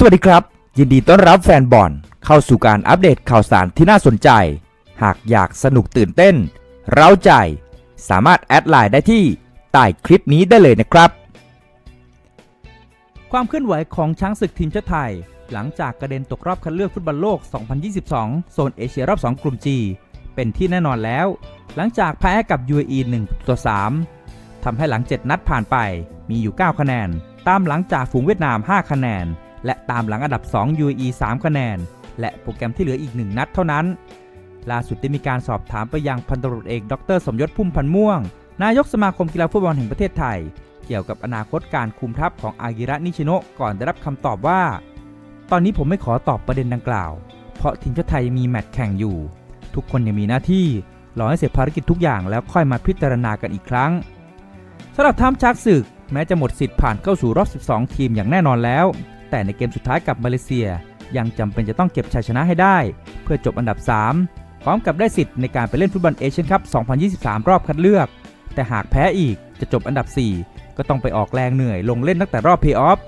สวัสดีครับ ยินดีต้อนรับแฟนบอลเข้าสู่การอัปเดตข่าวสารที่น่าสนใจ หากอยากสนุกตื่นเต้น เร้าใจ สามารถแอดไลน์ได้ที่ใต้คลิปนี้ได้เลยนะครับ ความเคลื่อนไหวของช้างศึกทีมชาติไทย หลังจากกระเด็นตกรอบคัดเลือกฟุตบอลโลก 2022 โซนเอเชียรอบ 2 กลุ่ม G เป็นที่แน่นอนแล้ว หลังจากแพ้กับ UAE 1ต่อ3ทำให้หลัง 7 นัดผ่านไปมีอยู่ 9 คะแนน ตามหลังจากฝูงเวียดนาม 5 คะแนน และตามหลังอันดับ 2 UAE 3 คะแนน และโปรแกรมที่เหลืออีก 1 นัดเท่านั้น ล่าสุดได้มีการสอบถามไปยังพันตำรวจเอก ดร สมยศพุ่มพันม่วง นายกสมาคมกีฬาฟุตบอลแห่งประเทศไทย เกี่ยวกับอนาคตการคุมทัพของอากิระนิชิโนะก่อนได้รับคำตอบว่า ตอนนี้ผมไม่ขอตอบประเด็นดังกล่าว เพราะทีมชาติไทยมีแมตช์แข่งอยู่ ทุกคนยังมีหน้าที่รอให้เสร็จภารกิจทุกอย่างแล้วค่อยมาพิจารณากันอีกครั้งสำหรับทัพช้างศึก แม้จะหมดสิทธิ์ผ่านเข้าสู่รอบ 12 ทีมอย่างแน่นอนแล้ว แต่ในเกมสุดท้ายกับมาเลเซีย ยังจำเป็นจะต้องเก็บชัยชนะให้ได้ เพื่อจบอันดับ 3 พร้อมกับได้สิทธิ์ในการไปเล่นฟุตบอลเอเชียนคัพ 2023 รอบคัดเลือก แต่หากแพ้อีกจะจบอันดับ 4 ก็ต้องไปออกแรงเหนื่อยลงเล่นตั้งแต่รอบเพย์ออฟ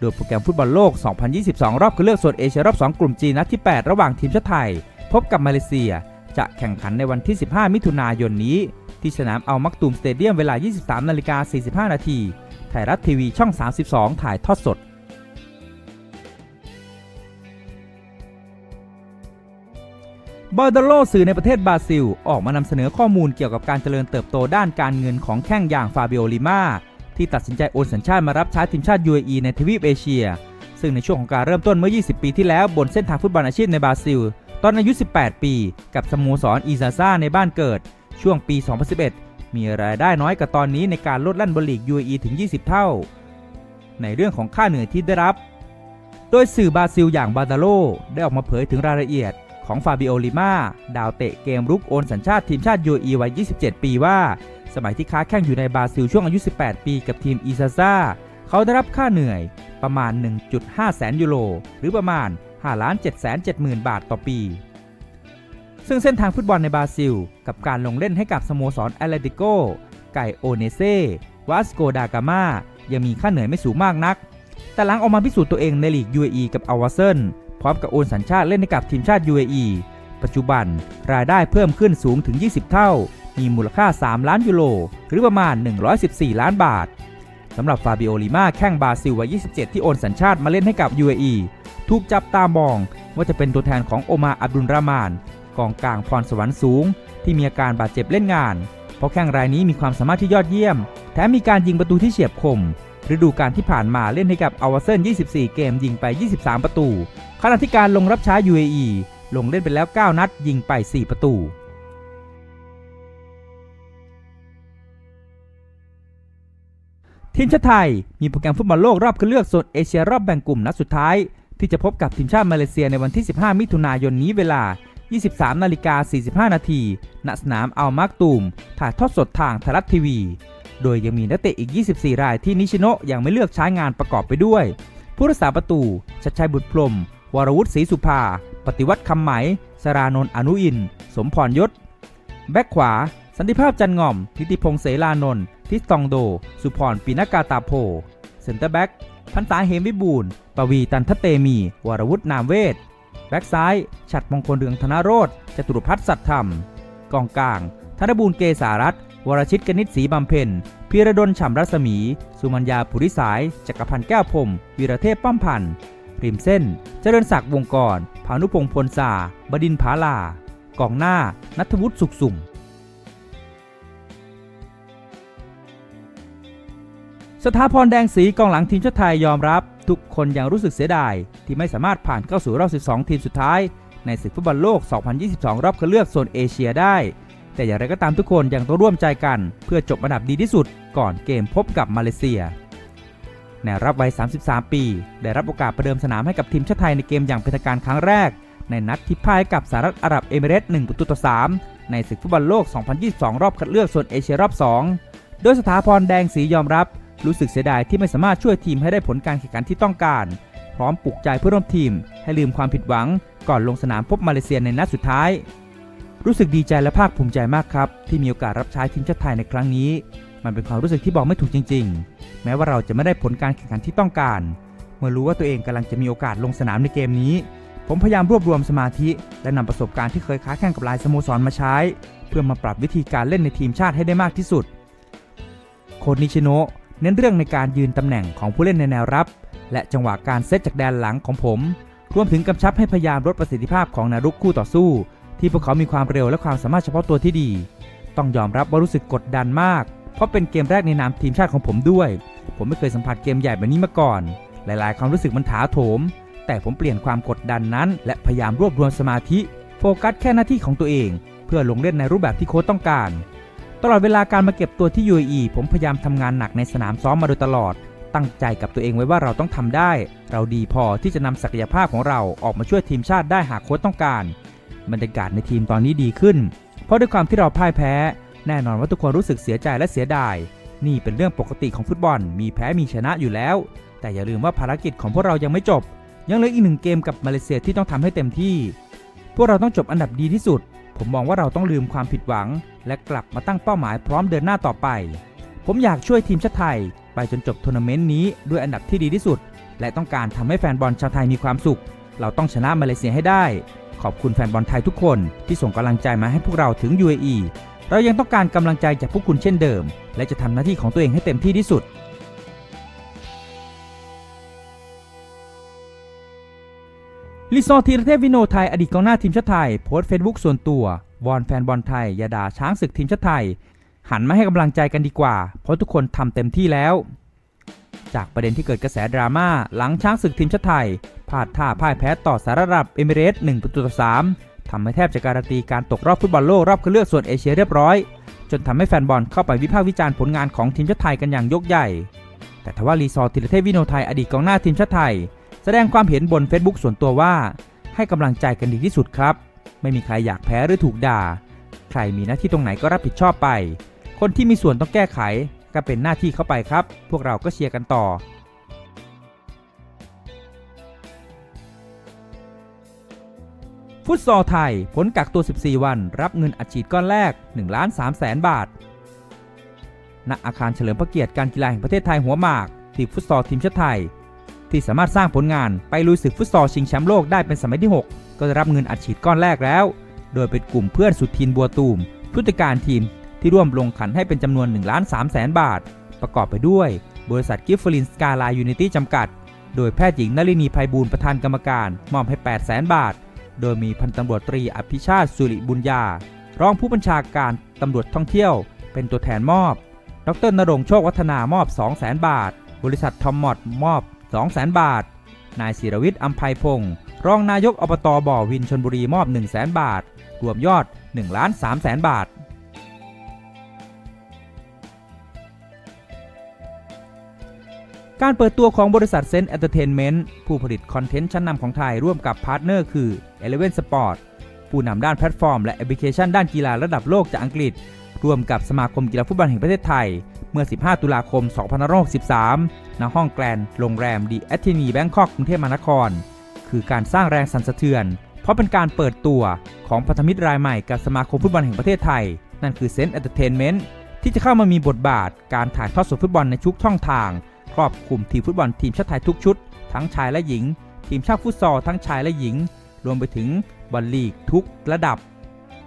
โดยโปรแกรมฟุตบอลโลก 2022 รอบคัดเลือกโซนเอเชียรอบ 2 กลุ่มจีนนัดที่ 8 ระหว่างทีมชาติไทย พบกับมาเลเซีย จะแข่งขันในวันที่ 15 มิถุนายนนี้ ที่สนามอัลมักตูมสเตเดียมเวลา 23นาฬิกา45 นาทีไทยรัฐทีวีช่อง 32 ถ่ายทอดสด บอร์ดโลสื่อในประเทศบราซิล ออกมานำเสนอข้อมูลเกี่ยวกับการเจริญเติบโตด้านการเงินของแข้งอย่างฟาเบโอลิมาที่ตัดสินใจโอนสัญชาติมารับใช้ทีมชาติ UAE ในทวีปเอเชีย ซึ่งในช่วงของการเริ่มต้นเมื่อ 20 ปีที่แล้วบนเส้นทางฟุตบอลอาชีพในบราซิล ตอนอายุ 18 ปี กับสโมสรอีซาซาในบ้านเกิด ช่วงปี 2011 มีรายได้น้อยกว่าตอนนี้ในการลดลั่นบอลลีก UAE ถึง 20 เท่า ในเรื่องของค่าเหนื่อยที่ได้รับ โดยสื่อบราซิลอย่างบาดาโลได้ออกมาเผยถึงรายละเอียด ของฟาบิโอลิมาดาวเตะเกมรุกโอนสัญชาติทีมชาติ UAE วัย 27 ปีว่า สมัยที่ค้าแข่งอยู่ในบราซิลช่วงอายุ 18 ปีกับทีมอีซาซาเขาได้รับค่าเหนื่อยประมาณ 1.5 แสนยูโรหรือประมาณ5ล้าน7 7 0 0 0 บาทต่อปี ซึ่งเส้นทางฟุตบอลในบราซิล กับการลงเล่นให้กับสโมสรแอตเลติโก ไกโอเนเซวาสโกดากามายังมีค่าเหนื่อยไม่สูงมากนัก แต่หลังออกมาพิสูจน์ตัวเองในลีก UAE กับอาวาเซน ร้อมกับโอนสัญชาติเล่นให้กับทีมชาติ UAE ปัจจุบันรายได้เพิ่มขึ้นสูงถึง 20 เท่า มีมูลค่า 3 ล้านยูโรหรือประมาณ 114 ล้านบาทสำหรับฟาบิโอลิมาแข้งบราซิลวัย 27 ที่โอนสัญชาติมาเล่นให้กับ UAE ถูกจับตามองว่าจะเป็นตัวแทนของโอมาอับดุลรามานกองกลางพรสวรรค์สูง ที่มีอาการบาดเจ็บเล่นงาน เพราะแข้งรายนี้มีความสามารถที่ยอดเยี่ยม แถมมีการยิงประตูที่เฉียบคม ฤดูกาลที่ผ่านมาเล่นให้กับอาวาเซน 24 เกมยิงไป 23 ประตู ขณะที่การลงรับช้า UAE ลงเล่นไปแล้ว 9 นัดยิงไป 4 ประตูทีมชาติไทยมีโปรแกรมฟุตบอลโลกรอบคัดเลือกโซนเอเชียรอบแบ่งกลุ่มนัดสุดท้าย ที่จะพบกับทีมชาติมาเลเซียในวันที่ 15 มิถุนายนนี้เวลา 23 นาฬิกา 45 นาที ณ สนามอัลมาร์กตูม ถ่ายทอดสดทางไทยรัฐทีวี โดยยังมีนักเตะอีก 24 รายที่นิชิโนะยังไม่เลือกใช้งานประกอบไปด้วย ผู้รักษาประตูชัดชัยบุตรพรม วรวุฒิศรีสุภา ปฏิวัติคำไหม สรานนท์อนุอิน สมพรยศ แบ็คขวา สันติภาพจันง่อมทิติพงษ์เสรานนท์ทิสตองโด สุพรปีนากาตาโพ เซนเตอร์แบ็กพันษาเหมวิบูลย์ปวีตันทเตมี วรวุฒินามเวทแบ็กซ้าย ฉัดมงคลเรืองธนโรธจตุรพัฒน์สัตธรรม กองกลาง ธนบูรณ์เกษารัต วรชิตกนิษฐ์ศรีบำเพ็ญพีระดลฉ่ำรัศมี สุมัญญาภูริสาย จักรพันธ์แก้วพรมวีระเทพป้อมพันธ์ริมเส้น เจริญศักดิ์วงกรพานุพงษ์พลสาบดินผาลากองหน้า นัทวุฒิสุขสุ่ม สถาพรแดงสีกองหลังทีมชาติไทยยอมรับ ทุกคนยังรู้สึกเสียดาย ที่ไม่สามารถผ่านเข้าสู่รอบ 12 ทีมสุดท้าย ในศึกฟุตบอลโลก 2022 รอบคัดเลือกโซนเอเชียได้ แต่อย่างไรก็ตามทุกคนยังต้องร่วมใจกัน เพื่อจบอันดับดีที่สุด ก่อนเกมพบกับมาเลเซียในรับวัย 33 ปี ได้รับโอกาสประเดิมสนามให้กับทีมชาติไทยในเกมอย่างเป็นทางการครั้งแรก ในนัดที่พ่ายกับสหรัฐอาหรับเอมิเรตส์1ประตูต่อ 3 ในศึกฟุตบอลโลก 2022 รอบคัดเลือกโซนเอเชียรอบ 2 โดยสถาพรแดงสียอมรับ รู้สึกเสียดายที่ไม่สามารถช่วยทีมให้ได้ผลการแข่งขันที่ต้องการ พร้อมปลุกใจเพื่อร่วมทีม ให้ลืมความผิดหวัง ก่อนลงสนามพบมาเลเซียในนัดสุดท้าย รู้สึกดีใจและภาคภูมิใจมากครับ ที่มีโอกาสรับใช้ทีมชาติไทยในครั้งนี้ มันเป็นความรู้สึกที่บอกไม่ถูกจริง ๆ แม้ว่าเราจะไม่ได้ผลการแข่งขันที่ต้องการ เมื่อรู้ว่าตัวเองกำลังจะมีโอกาสลงสนามในเกมนี้ ผมพยายามรวบรวมสมาธิ และนำประสบการณ์ที่เคยค้าแข่งกับหลายสโมสรมาใช้ เพื่อมาปรับวิธีการเล่นในทีมชาติให้ได้มากที่สุด โค้ชนิชิโนะเน้นเรื่องในการยืนตำแหน่งของผู้เล่นในแนวรับ และจังหวะการเซตจากแดนหลังของผม รวมถึงกำชับให้พยายามลดประสิทธิภาพของนารุกคู่ต่อสู้ ที่พวกเขามีความเร็วและความสามารถเฉพาะตัวที่ดี ต้องยอมรับว่ารู้สึกกดดันมาก เพราะเป็นเกมแรกในนามทีมชาติของผมด้วย ผมไม่เคยสัมผัสเกมใหญ่แบบนี้มาก่อน หลาย ๆ ความรู้สึกมันถาโถม แต่ผมเปลี่ยนความกดดันนั้น และพยายามรวบรวมสมาธิ โฟกัสแค่หน้าที่ของตัวเอง เพื่อลงเล่นในรูปแบบที่โค้ชต้องการ ตลอดเวลาการมาเก็บตัวที่ UAE ผมพยายามทำงานหนักในสนามซ้อมมาโดยตลอด ตั้งใจกับตัวเองไว้ว่าเราต้องทำได้ เราดีพอที่จะนำศักยภาพของเราออกมาช่วยทีมชาติได้หากโค้ชต้องการ บรรยากาศในทีมตอนนี้ดีขึ้น เพราะด้วยความที่เราพ่ายแพ้ แน่นอนว่าทุกคนรู้สึกเสียใจและเสียดาย นี่เป็นเรื่องปกติของฟุตบอล มีแพ้มีชนะอยู่แล้ว แต่อย่าลืมว่าภารกิจของพวกเรายังไม่จบ ยังเหลืออีกหนึ่งเกมกับมาเลเซียที่ต้องทำให้เต็มที่ พวกเราต้องจบอันดับดีที่สุด ผมมองว่าเราต้องลืมความผิดหวัง และกลับมาตั้งเป้าหมายพร้อมเดินหน้าต่อไป ผมอยากช่วยทีมชาติไทย ไปจนจบทัวร์นาเมนต์นี้ด้วยอันดับที่ดีที่สุด และต้องการทำให้แฟนบอลชาวไทยมีความสุข เราต้องชนะมาเลเซียให้ได้ ขอบคุณแฟนบอลไทยทุกคนที่ส่งกำลังใจมาให้พวกเราถึง UAE เรายังต้องการกำลังใจจากพวกคุณเช่นเดิม และจะทำหน้าที่ของตัวเองให้เต็มที่ที่สุด ลิซอร์ธีรเทพวิโนไทยอดีตกองหน้าทีมชาติไทย โพสต์เฟซบุ๊กส่วนตัววอนแฟนบอลไทยอย่าด่าช้างศึกทีมชาติไทย หันมาให้กำลังใจกันดีกว่า เพราะทุกคนทำเต็มที่แล้ว จากประเด็นที่เกิดกระแสดราม่าหลังช้างศึกทีมชาติไทยพลาดท่าพ่ายแพ้ต่อสารรับเอมิเรตส์1ประตูต่อ3ทำให้แทบจะการันตีการตกรอบฟุตบอลโลกรอบคัดเลือกส่วนเอเชียเรียบร้อย จนทำให้แฟนบอลเข้าไปวิพากษ์วิจารณ์ผลงานของทีมชาติไทยกันอย่างยกใหญ่ แต่ทว่ารีซอร์ธีรเทพวิโนไทยอดีตกองหน้าทีมชาติไทย แสดงความเห็นบน Facebook ส่วนตัวว่า ให้กำลังใจกันดีที่สุดครับ ไม่มีใครอยากแพ้หรือถูกด่า ใครมีหน้าที่ตรงไหนก็รับผิดชอบไป คนที่มีส่วนต้องแก้ไข ก็เป็นหน้าที่เข้าไปครับ พวกเราก็เชียร์กันต่อ ฟุตซอลไทยผลกักตัว 14 วัน รับเงินอัดฉีดก้อนแรก1ล้าน3แสนบาท ณ อาคารเฉลิมพระเกียรติการกีฬาแห่งประเทศไทยหัวหมาก ทีมฟุตซอลทีมชาติไทย ที่สามารถสร้างผลงานไปลุยศึกฟุตซอลชิงแชมป์โลกได้เป็นสมัยที่ 6 ก็จะรับเงินอัดฉีดก้อนแรกแล้ว โดยเป็นกลุ่มเพื่อนสุดทีนบัวตูมผู้จัดการทีม ที่ร่วมลงขันให้เป็นจำนวน1ล้าน3แสนบาท ประกอบไปด้วย บริษัทกิฟฟลินสกาลายูนิตี้จำกัด โดยแพทย์หญิงนลินีภัยบูลประธานกรรมการ มอบให้8แสนบาท โดยมีพันตำรวจตรีอภิชาติสุริบุญญา รองผู้บัญชาการตำรวจท่องเที่ยว เป็นตัวแทนมอบ ดรนรงโชควัฒนามอบ 2 0 0 0 0 0บาท บริษัททอมมอดมอบ 2 0 0 0 0 0บาท นายศิรวิทย์อัมภัยพงศ์รองนายกอบตบ่อวินชนบุรีมอบ 1 0 0 0 0 0บาท รวมยอด1ล้าน3แสนบาท การเปิดตัวของบริษัทเซนต์เอนเตอร์เทนเมนต์ผู้ผลิตคอนเทนต์ชั้นนำของไทยร่วมกับพาร์ทเนอร์คือ Eleven Sport ผู้นำด้านแพลตฟอร์มและแอปพลิเคชันด้านกีฬาระดับโลกจากอังกฤษ ร่วมกับสมาคมกีฬาฟุตบอลแห่งประเทศไทย เมื่อ 15 ตุลาคม 2563 ณ ห้องแกรนโรงแรมดีแอตเทนีแบงคอกกรุงเทพมหานคร คือการสร้างแรงสั่นสะเทือน เพราะเป็นการเปิดตัวของพันธมิตรรายใหม่กับสมาคมฟุตบอลแห่งประเทศไทย นั่นคือเซนต์เอนเตอร์เทนเมนต์ที่จะเข้ามามีบทบาทการถ่ายทอดสดฟุตบอลในทุกช่องทาง ครอบคลุมทีมฟุตบอลทีมชาติไทยทุกชุด ทั้งชายและหญิง ทีมชาติฟุตซอลทั้งชายและหญิง รวมไปถึงบอลลีกทุกระดับ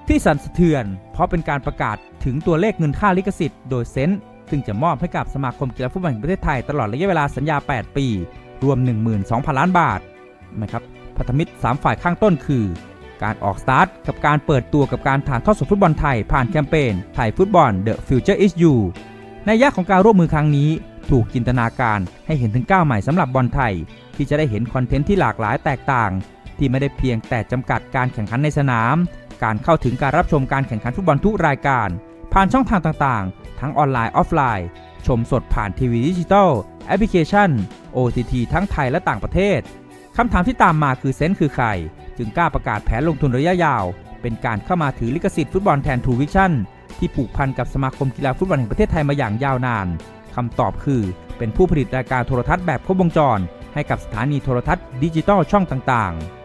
ที่สั่นสะเทือน เพราะเป็นการประกาศถึงตัวเลขเงินค่าลิขสิทธิ์โดยเซนต์ซึ่งจะมอบให้กับสมาคมกีฬาฟุตบอลแห่งประเทศไทยตลอดระยะเวลาสัญญา 8 ปี รวม 12,000 ล้านบาทนะครับพันธมิตร 3 ฝ่ายข้างต้นคือ การออกสตาร์ทกับการเปิดตัวกับการถ่ายทอดสดฟุตบอลไทยผ่านแคมเปญไทยฟุตบอล The Future is You ในยะของการร่วมมือครั้งนี้ ถูกจินตนาการให้เห็นถึงก้าวใหม่สำหรับบอลไทย ที่จะได้เห็นคอนเทนต์ที่หลากหลายแตกต่าง ที่ไม่ได้เพียงแต่จำกัดการแข่งขันในสนาม การเข้าถึงการรับชมการแข่งขันฟุตบอลทุกรายการ ผ่านช่องทางต่างๆ ทั้งออนไลน์ออฟไลน์ ชมสดผ่านทีวีดิจิตอลแอปพลิเคชัน OTT ทั้งไทยและต่างประเทศคำถามที่ตามมาคือเซนต์คือใคร จึงกล้าประกาศแผนลงทุนระยะยาว เป็นการเข้ามาถือลิขสิทธิ์ฟุตบอลแทนทูวิชั่นที่ผูกพันกับสมาคมกีฬาฟุตบอลแห่งประเทศไทยมาอย่างยาวนาน คำตอบคือ เป็นผู้ผลิตรายการโทรทัศน์แบบครบวงจร ให้กับสถานีโทรทัศน์ดิจิตอลช่องต่างๆ